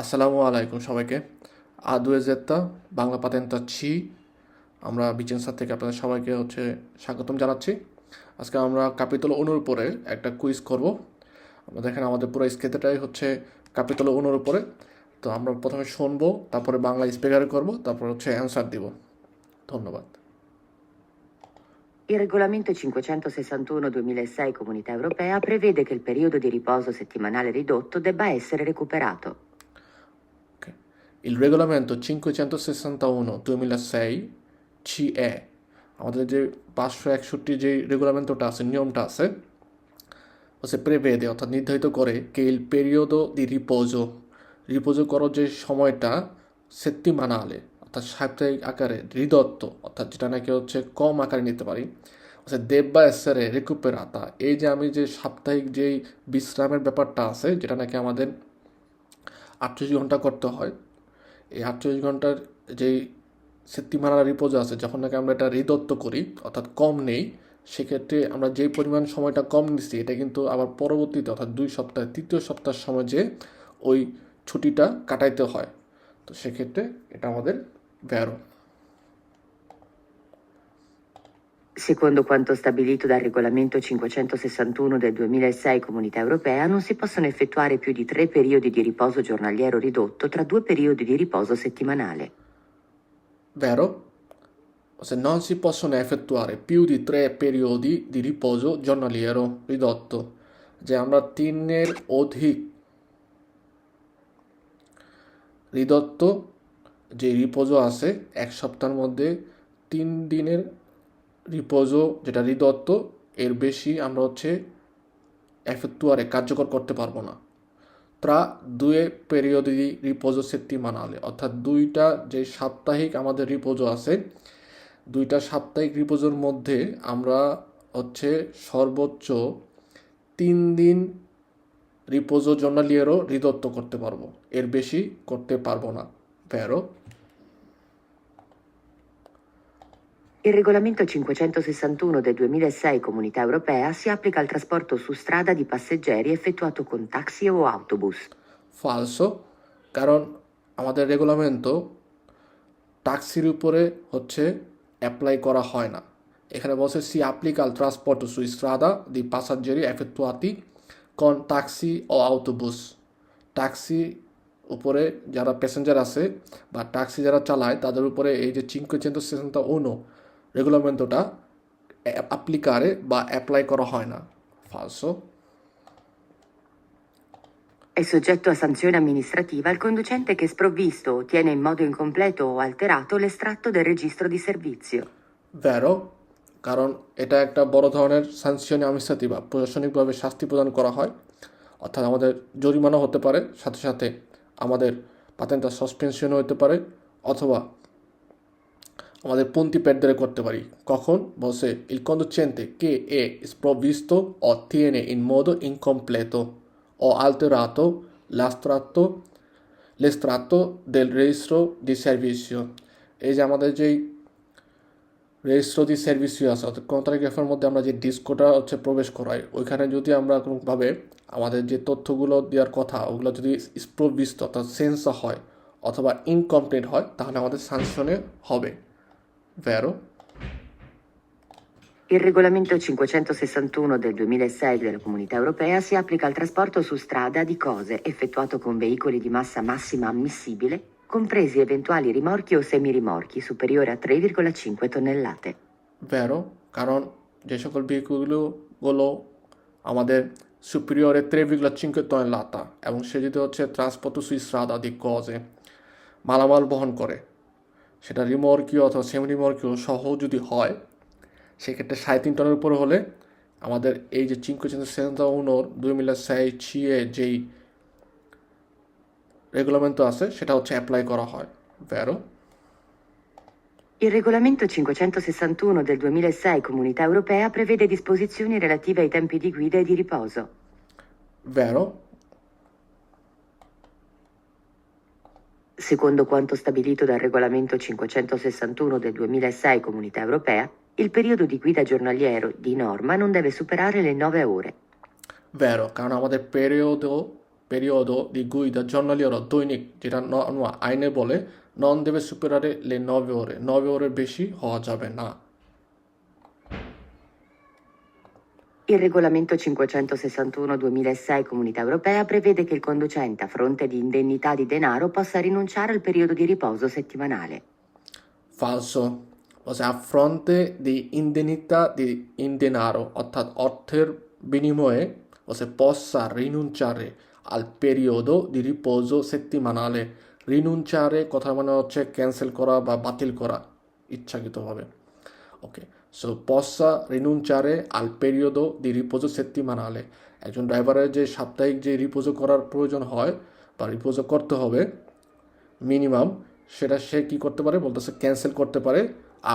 আসসালামু আলাইকুম সবাইকে। আদুয়ে জেত্তা বাংলা পাতেন্তা ছি। আমরা বিচেন্সার থেকে আপনাদের সবাইকে হচ্ছে স্বাগতম জানাচ্ছি। আজকে আমরা কাপিতল অনুর উপরে একটা কুইজ করব। আমরা দেখেন আমাদের পুরো স্কেতেটাই হচ্ছে কাপিতল অনুর উপরে। তো আমরা প্রথমে শুনব, তারপরে বাংলা স্পিকার করব, তারপর হচ্ছে অ্যান্সার দিব। ধন্যবাদ। Il regolamento 561-2006 Comunità Europea prevede che il periodo di riposo settimanale ridotto debba essere recuperato. Il regolamento 561-2006 CE আমাদের যে পাঁচশো একষট্টি যে রেগুলামেন্টটা আছে, নিয়মটা আছে সে প্রেভেদে অর্থাৎ নির্ধারিত করে কে ইল পেরিওদো দি রিপোজো রিপোজো করার যে সময়টা সেত্তি মানালে, অর্থাৎ সাপ্তাহিক আকারে হৃদত্ত অর্থাৎ যেটা নাকি হচ্ছে কম আকারে নিতে পারি আচ্ছা দেববা এসারে রেকুপেরাতা এই যে আমি যে সাপ্তাহিক যেই বিশ্রামের ব্যাপারটা আছে, যেটা নাকি আমাদের আটচল্লিশ ঘণ্টা করতে হয় এই আটচল্লিশ ঘণ্টার যেই সেত্তিমারা রিপোজ আছে, যখন নাকি আমরা এটা হৃদত্ব করি, অর্থাৎ কম নেই, সেক্ষেত্রে আমরা যে পরিমাণ সময়টা কম নিচ্ছি, এটা কিন্তু আবার পরবর্তীতে, অর্থাৎ দুই সপ্তাহ, তৃতীয় সপ্তাহের সময় যে ওই ছুটিটা কাটাইতে হয়। তো সেক্ষেত্রে এটা আমাদের ব্যারো Secondo quanto stabilito dal regolamento 561 del 2006 Comunità Europea, non si possono effettuare più di tre periodi di riposo giornaliero ridotto tra due periodi di riposo settimanale. Vero? Se non si possono effettuare più di tre periodi di riposo giornaliero ridotto যে আমরা তিনের অধিক হৃদত্ত যে রিপোজো আছে এক সপ্তাহের মধ্যে তিন দিনের রিপোজো, যেটা হৃদত্ত এর বেশি আমরা হচ্ছে এফেক্টুয়ারে কার্যকর করতে পারব না। ত্রা দুয়ে পেরিয়দি রিপোজো সেটটি মানালে, অর্থাৎ দুইটা যে সাপ্তাহিক আমাদের রিপোজো আছে, দুইটা সাপ্তাহিক রিপোজোর মধ্যে আমরা হচ্ছে সর্বোচ্চ তিন দিন রিপোজো জর্নালিয়েরও হৃদত্ব করতে পারব। এর বেশি করতে পারব না ভেরো Il regolamento 561 del 2006 Comunità Europea si applica al trasporto su strada di passeggeri effettuato con taxi o autobus. ফালসো কারণ আমাদের রেগুলামেন্ট ট্যাক্সির উপরে হচ্ছে অ্যাপ্লাই করা হয় না। এখানে বলছে সি অ্যাপ্লিকাল ট্রান্সপোর্ট সু স্ট্রাদা দি পাসাজ্জেরি এফেক্টুয়াতি কন ট্যাক্সি ও আউটোবুস ট্যাক্সি উপরে যারা প্যাসেঞ্জার আছে বা ট্যাক্সি যারা চালায়, তাদের উপরে এই যে চিঙ্কোচেন্তো সেসেন্তা উনো রেগুলামেন্টটা অ্যাপ্লিকারে বা অ্যাপ্লাই করা হয় না ফালসো È soggetto a sanzione amministrativa il conducente che sprovvisto o tiene in modo incompleto o alterato l'estratto del registro di servizio. ভ্যারো কারণ এটা একটা বড় ধরনের সাংশনে আমিষাতি বা প্রশাসনিকভাবে শাস্তি প্রদান করা হয় অর্থাৎ আমাদের জরিমানা হতে পারে সাথে সাথে আমাদের পাতেন্টা সাসপেনশনও হতে পারে অথবা আমাদের পন্থী পেটদের করতে পারি। কখন? বসে il conducente che è sprovvisto o tiene in modo incompleto o alterato l'astratto, l'estratto del registro di servizio. এই যে আমাদের যেই রেজিস্ট্রো দি সার্ভিসিও আছে, অর্থাৎ কন্ট্রাগ্রাফের মধ্যে আমরা যে ডিস্কোটা হচ্ছে প্রবেশ করাই ওইখানে যদি আমরা কোনোভাবে আমাদের যে তথ্যগুলো দেওয়ার কথা, ওগুলো যদি স্প্রবিস্ত অর্থাৎ সেন্স হয় অথবা ইনকমপ্লিট হয়, তাহলে আমাদের সাংশনে হবে। ভ্যারো Il regolamento 561 del 2006 della Comunità Europea si applica al trasporto su strada di cose effettuato con veicoli di massa massima ammissibile, compresi eventuali rimorchi o semirimorchi superiori a 3,5 tonnellate. ভ্যারো কারণ যে সকল ভেহিকুলগুলো আমাদের সুপিরিয়রে ত্রেভিগুলা চিঙ্কে লাতা এবং সে যদি হচ্ছে ট্রান্সপোর্ট সুইসরাদা দি কজে মালামাল বহন করে সেটা রিমর্কিও অথবা সেমি রিমর্কিও সহ যদি হয় সেক্ষেত্রে সাড়ে তিন টনের উপরে হলে আমাদের এই যে চিঙ্কো সেন্টা উনোর দুই মিলে সাই ছিয়ে যেই রেগুলামেন্ট আছে সেটা হচ্ছে অ্যাপ্লাই করা হয়। ভ্যারো Il regolamento 561 del 2006 Comunità Europea prevede disposizioni relative ai tempi di guida e di riposo. ভ্যারো Secondo quanto stabilito dal regolamento 561 del 2006 Comunità Europea, il periodo di guida giornaliero, di norma, non deve superare le 9 ore. ভ্যারো কারণ আমাদের পেরিয়ডও periodo di guida giornaliero দৈনিক যেটা ন- ন- আইনে বলে নন দেবে সুপেরারে লে নবে ওরে নবে ওরের বেশি হওয়া যাবে না Il regolamento 561-2006 Comunità Europea prevede che il conducente, a fronte di indennità di denaro, possa rinunciare al periodo di riposo settimanale. falso বলছে a fronte di indennità di in denaro অর্থাৎ অর্থের বিনিময়ে বলছে possa rinunciare al periodo di riposo settimanale rinunciare কথা মানে হচ্ছে cancel করা বা বাতিল করা ইচ্ছাকৃতভাবে okay so Possa rinunciare al periodo di riposo settimanale. একজন ড্রাইভারের যে সাপ্তাহিক যে রিপোজো করার প্রয়োজন হয়, বা রিপোজো করতে হবে মিনিমাম সেটা সে কি করতে পারে? বলতেছে ক্যান্সেল করতে পারে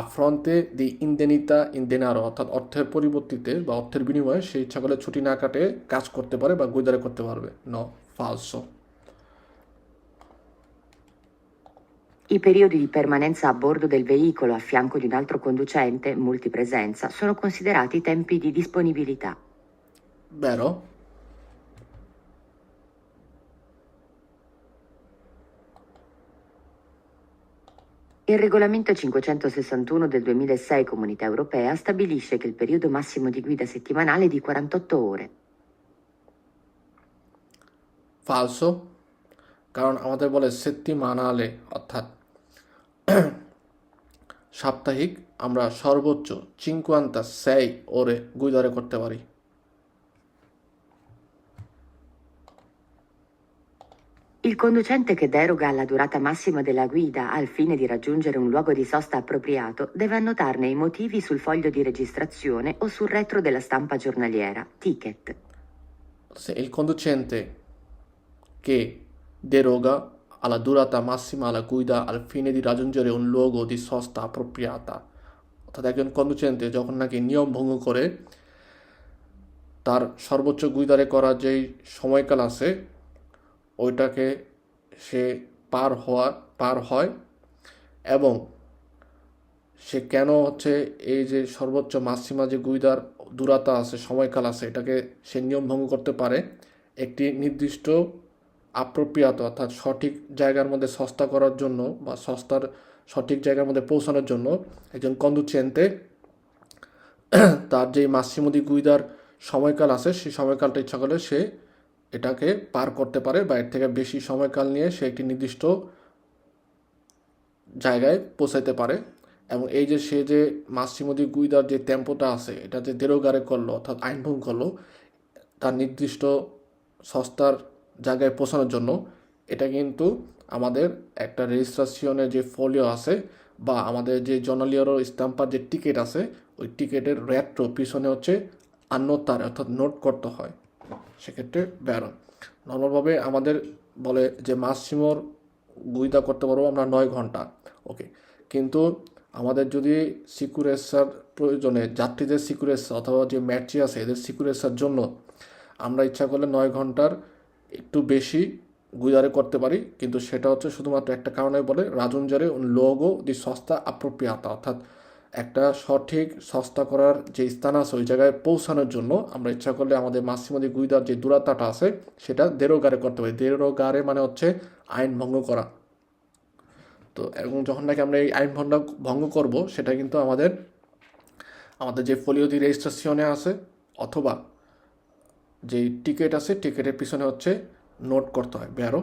আফ্রন্তে দি ইন্দেনিতা ইন্দেনারো অর্থাৎ অর্থের পরিবর্তিতে বা অর্থের বিনিময়ে সে ইচ্ছা করলে ছুটি না কাটে কাজ করতে পারে বা গুইদারে করতে পারবে। ন ফালসো I periodi di permanenza a bordo del veicolo a fianco di un altro conducente, multipresenza, sono considerati tempi di disponibilità. Vero? Il regolamento 561 del 2006 Comunità Europea stabilisce che il periodo massimo di guida settimanale è di 48 ore. Falso? কারণ আমাদের বলে সেত্তি মানালে অর্থাৎ সাপ্তাহিক আমরা সর্বোচ্চ চিঙ্কুয়ান্তা সেই ওরে গুইদারে করতে পারি Il conducente che deroga alla durata massima della guida al fine di raggiungere un luogo di sosta appropriato deve annotarne i motivi sul foglio di registrazione o sul retro della stampa giornaliera, ticket. Se il conducente che deroga alla durata massima alla guida al fine di raggiungere un luogo di sosta appropriata. অর্থাৎ একজন কন্ডুচেন্টে যখন নাকি নিয়ম ভঙ্গ করে তার সর্বোচ্চ গুইদারে করার যেই সময়কাল আছে ওইটাকে সে পার হওয়া পার হয় এবং সে কেন হচ্ছে এই যে সর্বোচ্চ মাসিমা যে গুইদার দূরতা আছে সময়কাল আছে এটাকে সে নিয়ম ভঙ্গ করতে পারে একটি নির্দিষ্ট আপ্রপ্রিয়াত অর্থাৎ সঠিক জায়গার মধ্যে সস্তা করার জন্য বা সস্তার সঠিক জায়গার মধ্যে পৌঁছানোর জন্য একজন কন্দুচেন্তে তার যে মাসিমদি গুইদার সময়কাল আছে, সেই সময়কালটা ইচ্ছা করলে সে এটাকে পার করতে পারে বা এর থেকে বেশি সময়কাল নিয়ে সে একটি নির্দিষ্ট জায়গায় পৌঁছাইতে পারে। এবং এই যে সে যে মাসিমদি গুইদার যে টেম্পোটা আছে, এটা যে দেরোগারে করল অর্থাৎ আইন ভঙ্গ করল, তার নির্দিষ্ট সস্তার জায়গায় পৌঁছানোর জন্য, এটা কিন্তু আমাদের একটা রেজিস্ট্রেশনের যে ফলিও আছে বা আমাদের যে জনালিয়র স্ট্যাম্পার যে টিকিট আছে, ওই টিকিটের রেট্রো পিছনে হচ্ছে আন্নতার অর্থাৎ নোট করতে হয়। সেক্ষেত্রে ব্যারন। নর্মালভাবে আমাদের বলে যে মাসিমোর গুইদা করতে পারব আমরা নয় ঘণ্টা। ওকে। কিন্তু আমাদের যদি সিকিউরেসার প্রয়োজনে, যাত্রীদের সিকিউরেসা অথবা যে ম্যাটচি আছে, এদের সিকিউরেসার জন্য আমরা ইচ্ছা করলে নয় ঘণ্টার একটু বেশি গুইদারে করতে পারি, কিন্তু সেটা হচ্ছে শুধুমাত্র একটা কারণে বলে রাজুঞ্জারে লোগো দি সস্তা আপ্রপ্রিয়াতা অর্থাৎ একটা সঠিক সস্তা করার যে স্থান আছে ওই জায়গায় পৌঁছানোর জন্য আমরা ইচ্ছা করলে আমাদের মাসিমাদি গুইদার যে দূরত্বটা আছে সেটা দেরোগারে করতে পারি। দেরোগারে মানে হচ্ছে আইন ভঙ্গ করা। তো এবং যখন নাকি আমরা এই আইন ভঙ্গ ভঙ্গ করব, সেটা কিন্তু আমাদের আমাদের যে ফলিওদি রেজিস্ট্রেশনে আছে অথবা যে টিকিট আছে টিকিটের পিছনে হচ্ছে নোট করতে হয় বেরো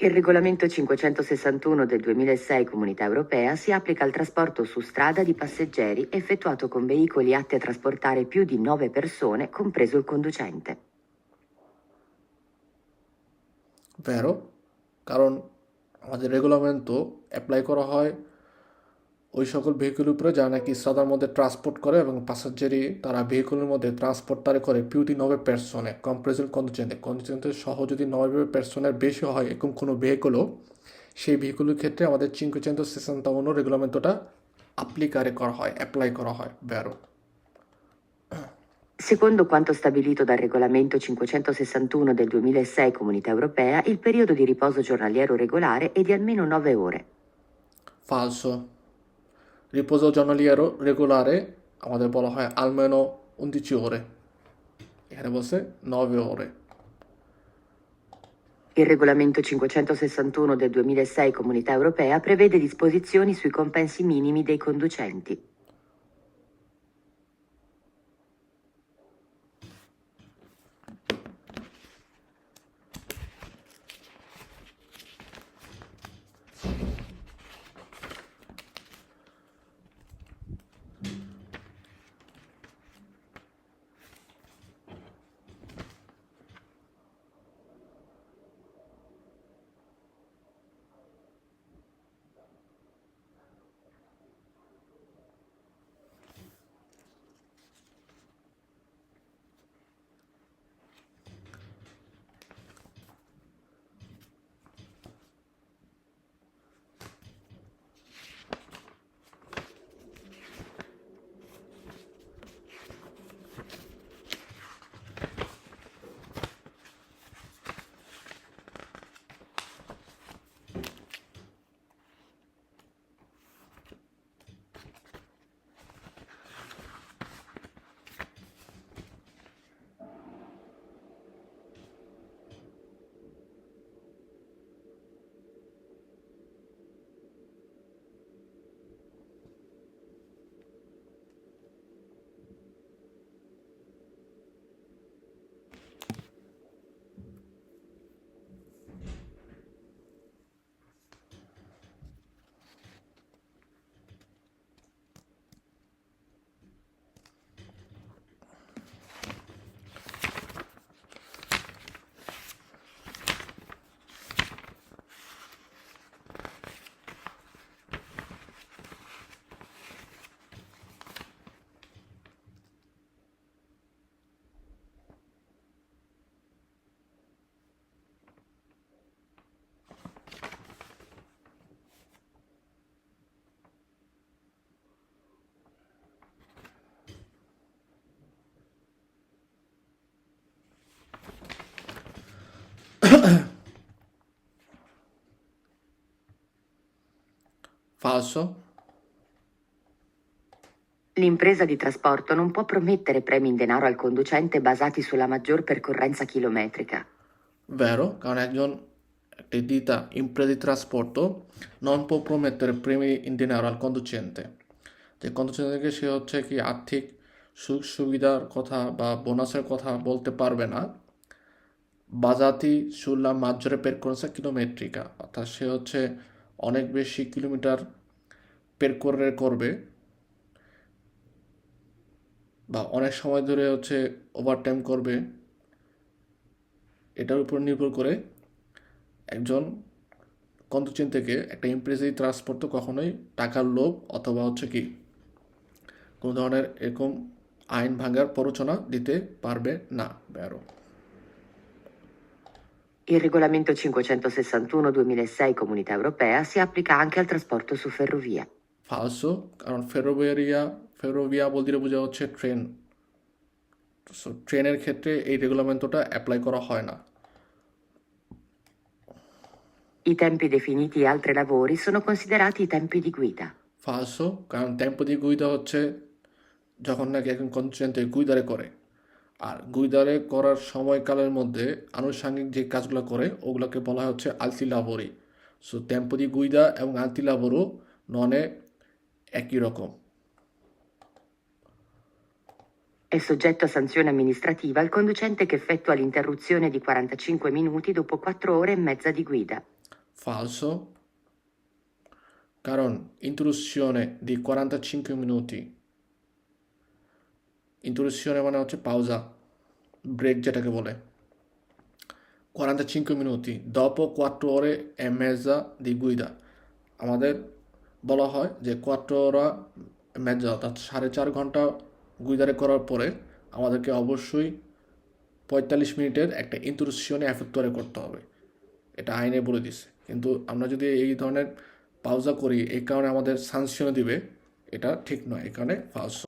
Il regolamento 561 del 2006 Comunità Europea si applica al trasporto su strada di passeggeri effettuato con veicoli atti a trasportare più di 9 persone, compreso il conducente. ভেরো কারণ আমাদের রেগুলামেন্ট তো অ্যাপ্লাই করা হয় ওই সকল ভেহিকুলের উপরে যারা নাকি সাদার মধ্যে ট্রান্সপোর্ট করে এবং প্যাসেঞ্জারি তারা ভেহিকুলের মধ্যে ট্রান্সপোর্ট তারা করে পিউটি নবে পার্সনে কম্প্রেসেন্ট কন্ডিশনে কন্ডিশনের সহ যদি নবে পার্সনের বেশি হয় এরকম কোনো ভেহিকুলও সেই ভেহিকুলের ক্ষেত্রে আমাদের চিঙ্কুচেন্টো সেশনতাউনো রেগুলামেন্টটা অ্যাপ্লিকারে করা হয় অ্যাপ্লাই করা হয় বেরো। Secondo quanto stabilito dal regolamento 561 del 2006 Comunità Europea, il periodo di riposo giornaliero regolare è di almeno 9 ore. falso. riposo giornaliero regolare আমাদের বলা হয় almeno 11 ore এখানে বলছে 9 ore Il regolamento 561 del 2006 Comunità Europea prevede disposizioni sui compensi minimi dei conducenti. Falso. L'impresa di trasporto non può promettere premi in denaro al conducente basati sulla maggior percorrenza chilometrica. Vero কারণ একজন একটি দিতা ইমপ্রেদি ট্রান্সপোর্টও নন পো প্রমেত্তের প্রেমি in denaro al conducente যে কন্ডুচেন্টকে সে হচ্ছে কি আর্থিক সুখ সুবিধার কথা বা বোনাসের কথা বলতে পারবে না বাজাতি সুল্লা মাজ্জরে পেরকোরেন্সা কিলোমেট্রিকা। অর্থাৎ সে হচ্ছে অনেক বেশি কিলোমিটার পের করে করবে বা অনেক সময় ধরে হচ্ছে ওভারটাইম করবে। এটার উপর নির্ভর করে একজন কন্ট্রোচেন থেকে একটা ইমপ্রেসি ট্রান্সপোর্ট তো কখনোই টাকার লোভ অথবা হচ্ছে কি কোনো ধরনের এরকম আইন ভাঙার প্ররোচনা দিতে পারবে না ব্যারো। Il regolamento 561-2006 Comunità Europea si applica anche al trasporto su ferrovia. ফালসো কারণ ফেরোভিয়ারিয়া ফেরোভিয়া বলতে বোঝা হচ্ছে ট্রেন সো ট্রেনের ক্ষেত্রে এই রেগুলামেন্টটা অ্যাপ্লাই করা হয় না I tempi definiti e altri lavori sono considerati i tempi di guida. ফালসো কারণ টেম্পো দিয়ে গুইদা হচ্ছে যখন নাকি একজন কনসেন্টে গুইদারে করে আর গুইদারে করার সময়কালের মধ্যে আনুষঙ্গিক যে কাজগুলো করে ওগুলোকে বলা হচ্ছে আলতি লাবরি সো টেম্পো দি গুইদা এবং আলতি লাবরও ননে একই রকম È soggetto a sanzione amministrativa il conducente che effettua l'interruzione di 45 minuti dopo 4 ore e mezza di guida. falso কারণ ইন্ট্রোডুzione di 45 minuti ইন্ট্রোডুzione মানে হচ্ছে পাউজা, ব্রেক যেটাকে বলে। 45 minuti dopo 4 ore e mezza di guida আমাদের বলা হয় যে 4 ora e mezza অর্থাৎ সাড়ে চার ঘণ্টা গুইদারে করার পরে আমাদেরকে অবশ্যই পঁয়তাল্লিশ মিনিটের একটা ইন্ট্রোডুzione এফেক্টরে করতে হবে। এটা আইনে বলে দিছে। কিন্তু আমরা যদি এই ধরনের পাউজা করি, এই কারণে আমাদের সাংশন দিবে, এটা ঠিক নয়। এই কারণে ফালস